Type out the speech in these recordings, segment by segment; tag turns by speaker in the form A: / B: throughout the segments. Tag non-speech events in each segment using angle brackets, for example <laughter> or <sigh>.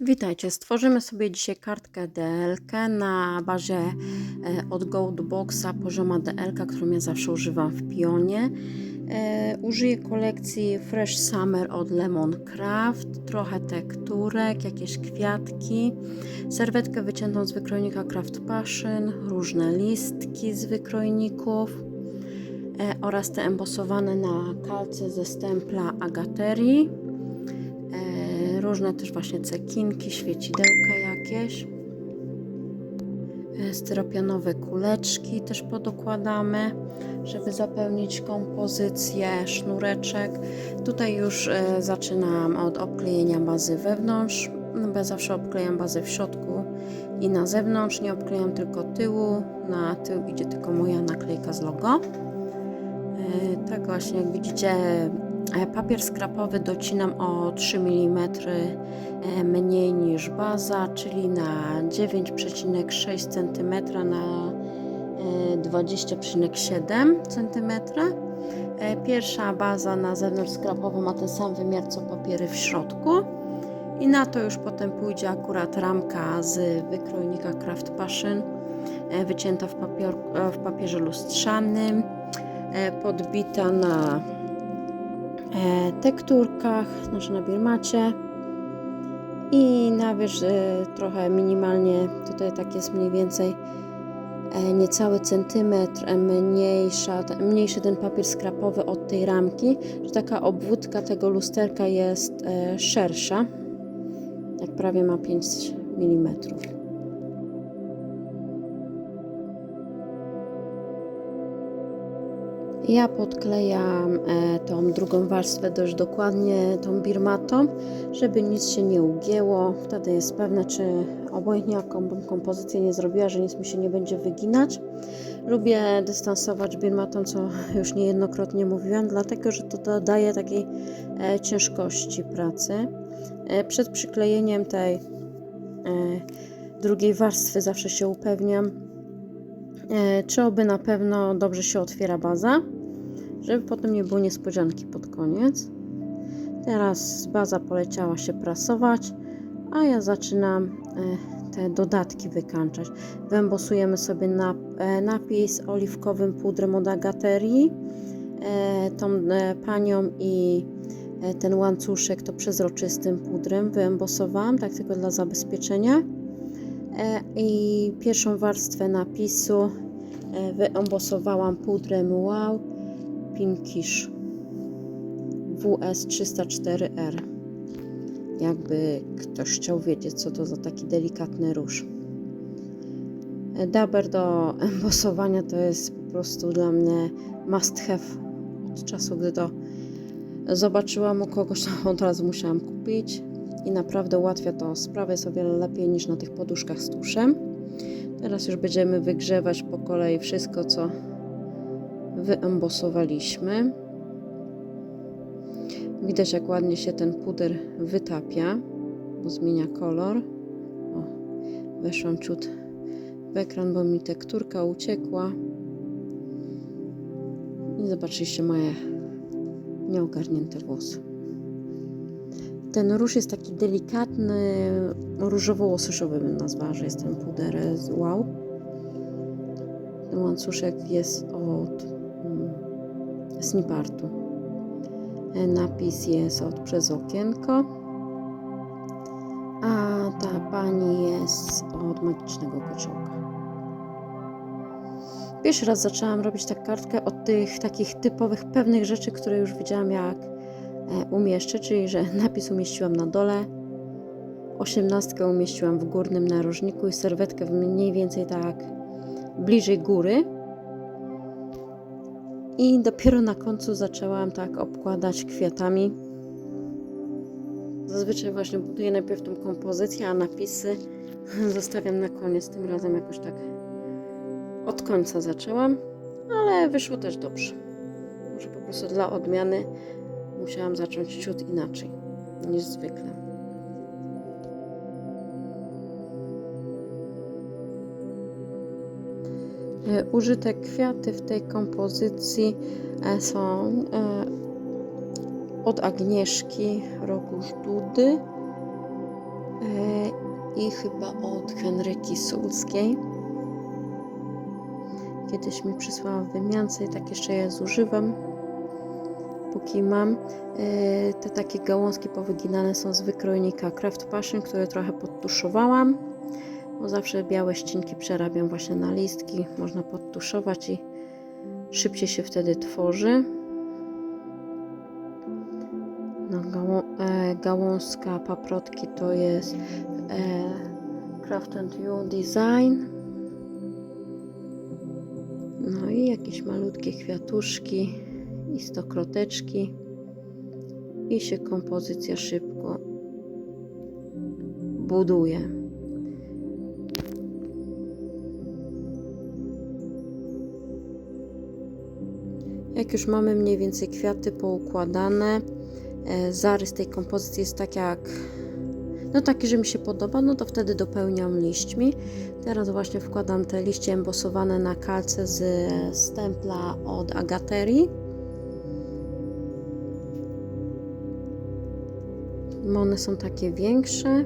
A: Witajcie, stworzymy sobie dzisiaj kartkę DLK na bazie e, od Goldboxa pozioma DLK, którą ja zawsze używam w pionie. E, użyję kolekcji Fresh Summer od Lemon Craft, trochę tekturek, jakieś kwiatki, serwetkę wyciętą z wykrojnika Craft Passion, różne listki z wykrojników. E, oraz te embosowane na kalce ze stempla Agaterii. Różne też właśnie cekinki, świecidełka jakieś. E, Styropianowe kuleczki też podokładamy, żeby zapełnić kompozycję, sznureczek. Tutaj już e, zaczynam od obklejenia bazy wewnątrz, no bo ja zawsze obklejam bazę w środku i na zewnątrz, nie obklejam tylko tyłu, na tył idzie tylko moja naklejka z logo. E, Tak właśnie, jak widzicie, papier skrapowy docinam o 3 mm e, mniej niż baza, czyli na 9,6 cm na e, 20,7 cm. E, Pierwsza baza na zewnątrz skrapowo ma ten sam wymiar co papiery w środku. I na to już potem pójdzie akurat ramka z wykrojnika Craft Passion, e, wycięta w, papier, e, w papierze lustrzanym e, podbita na e, tekturkach, znaczy na birmacie i na wierzch e, trochę minimalnie, tutaj tak jest mniej więcej e, niecały centymetr e, mniejsza, mniejszy ten papier skrapowy od tej ramki, że taka obwódka tego lusterka jest e, szersza, jak prawie ma 5 mm. Ja podklejam e, tą drugą warstwę dość dokładnie tą birmatą, żeby nic się nie ugięło. Wtedy jest pewne, czy obojętnie jaką bym kompozycję nie zrobiła, że nic mi się nie będzie wyginać. Lubię dystansować birmatą, co już niejednokrotnie mówiłam, dlatego że to dodaje takiej e, ciężkości pracy. E, przed przyklejeniem tej drugiej warstwy zawsze się upewniam, czy oby na pewno dobrze się otwiera baza, żeby potem nie było niespodzianki pod koniec. Teraz baza poleciała się prasować, a ja zaczynam e, te dodatki wykańczać. Wyembosujemy sobie e, napis oliwkowym pudrem od Agaterii, e, tą panią i ten łańcuszek to przezroczystym pudrem wyembosowałam, tak tylko dla zabezpieczenia. I pierwszą warstwę napisu wyembosowałam pudrem Wow Pinkish WS304R. Jakby ktoś chciał wiedzieć, co to za taki delikatny róż. Daber do <laughs> embosowania to jest po prostu dla mnie must have od czasu, gdy to zobaczyłam u kogoś, to od razu musiałam kupić i naprawdę ułatwia to sprawę, jest o wiele lepiej niż na tych poduszkach z tuszem. Teraz już będziemy wygrzewać po kolei wszystko, co wyembosowaliśmy. Widać, jak ładnie się ten puder wytapia, bo zmienia kolor. O, weszłam ciut w ekran, bo mi tekturka uciekła. I zobaczyliście moje nieogarnięte włosy. Ten róż jest taki delikatny, różowo-łososzowy bym nazwała, że jest ten puder z wow. Ten łańcuszek jest od Snipartu. E, Napis jest od Przez Okienko. A ta pani jest od Magicznego Kociołka. Pierwszy raz zaczęłam robić tak kartkę od tych takich typowych, pewnych rzeczy, które już wiedziałam jak e, umieszczę, czyli że <laughs> napis umieściłam na dole, osiemnastkę umieściłam w górnym narożniku i serwetkę mniej więcej tak bliżej góry. I dopiero na końcu zaczęłam tak obkładać kwiatami. Zazwyczaj właśnie buduję najpierw tą kompozycję, a napisy <laughs> zostawiam na koniec. Tym razem jakoś tak od końca zaczęłam, ale wyszło też dobrze. Może po prostu dla odmiany musiałam zacząć ciut inaczej niż zwykle. Użyte kwiaty w tej kompozycji e, są e, od Agnieszki Rogusz Dudy. E, I chyba od Henryki Sulskiej. Kiedyś mi przysłała w wymiance i tak jeszcze je zużywam. Póki mam. E, Te takie gałązki powyginane są z wykrojnika Craft Passion, które trochę podtuszowałam. Bo zawsze białe ścinki przerabiam właśnie na listki. Można podtuszować i szybciej się wtedy tworzy. No, e, gałązka paprotki to jest e, Craft and You Design. No i jakieś malutkie kwiatuszki i stokroteczki. I się kompozycja szybko buduje. Jak już mamy mniej więcej kwiaty poukładane, e, zarys tej kompozycji jest tak jak no taki, że mi się podoba, no to wtedy dopełniam liśćmi. Teraz właśnie wkładam te liście embosowane na kalce z stempla od Agaterii. One są takie większe,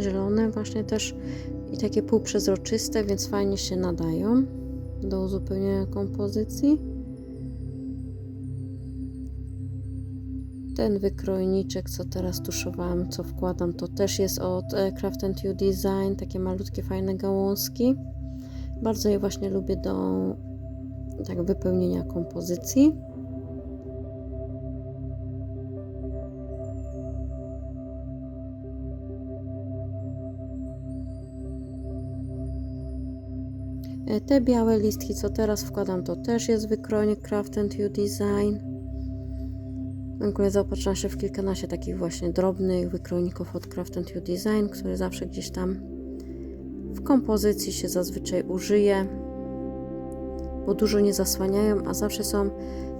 A: zielone właśnie też i takie półprzezroczyste, więc fajnie się nadają do uzupełnienia kompozycji. Ten wykrojniczek, co teraz tuszowałam, co wkładam, to też jest od e, Craft You Design, takie malutkie, fajne gałązki. Bardzo je właśnie lubię do tak wypełnienia kompozycji. E, Te białe listki, co teraz wkładam, to też jest wykrojnik Craft You Design. W ogóle zaopatrzyłam się w kilkanaście takich właśnie drobnych wykrojników od Craft You Design, które zawsze gdzieś tam w kompozycji się zazwyczaj użyje, bo dużo nie zasłaniają, a zawsze są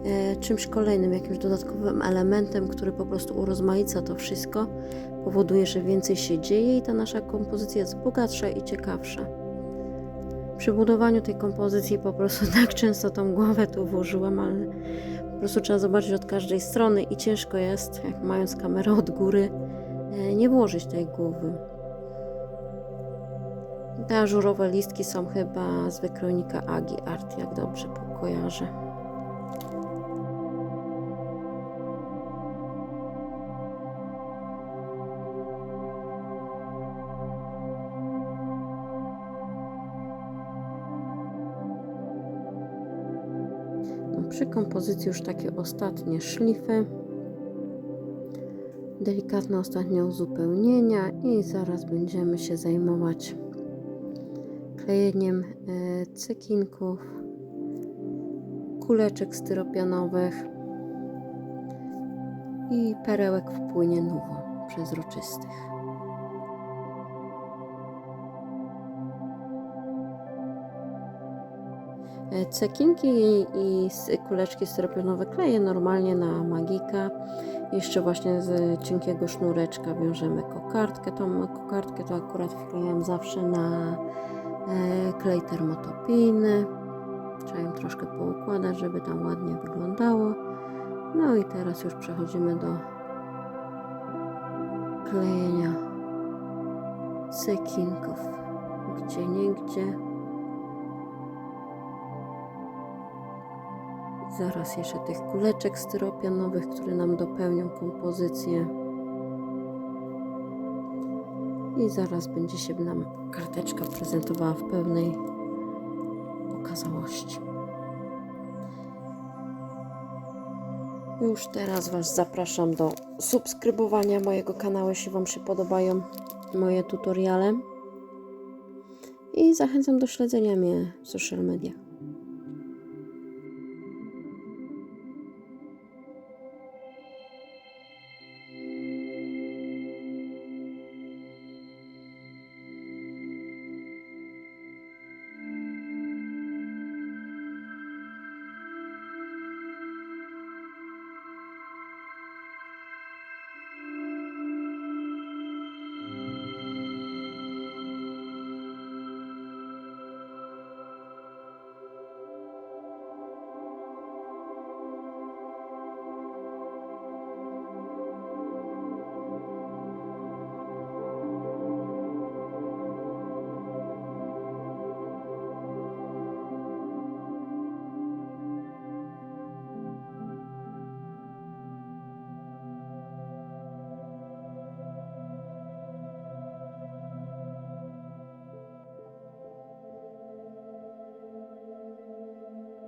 A: e, czymś kolejnym, jakimś dodatkowym elementem, który po prostu urozmaica to wszystko, powoduje, że więcej się dzieje i ta nasza kompozycja jest bogatsza i ciekawsza. Przy budowaniu tej kompozycji po prostu <laughs> tak często tą głowę tu włożyłam, ale po prostu trzeba zobaczyć od każdej strony i ciężko jest, jak mając kamerę od góry, e, nie włożyć tej głowy. Te ażurowe listki są chyba z wykrojnika Agi Art, jak dobrze kojarzę. Przy kompozycji już takie ostatnie szlify. Delikatne ostatnie uzupełnienia i zaraz będziemy się zajmować klejeniem e, cekinków, kuleczek styropianowych i perełek w płynie nuwo przezroczystych. Cekinki i, kuleczki styropianowe kleję normalnie na magika. Jeszcze właśnie z cienkiego sznureczka wiążemy kokardkę. Tą kokardkę to akurat wklejam zawsze na e, klej termotopijny. Trzeba ją troszkę poukładać, żeby tam ładnie wyglądało. No i teraz już przechodzimy do klejenia cekinków. Gdzie niegdzie. Zaraz jeszcze tych kuleczek styropianowych, które nam dopełnią kompozycję. I zaraz będzie się nam karteczka prezentowała w pełnej okazałości. Już teraz Was zapraszam do subskrybowania mojego kanału, jeśli Wam się podobają moje tutoriale. I zachęcam do śledzenia mnie w social mediach.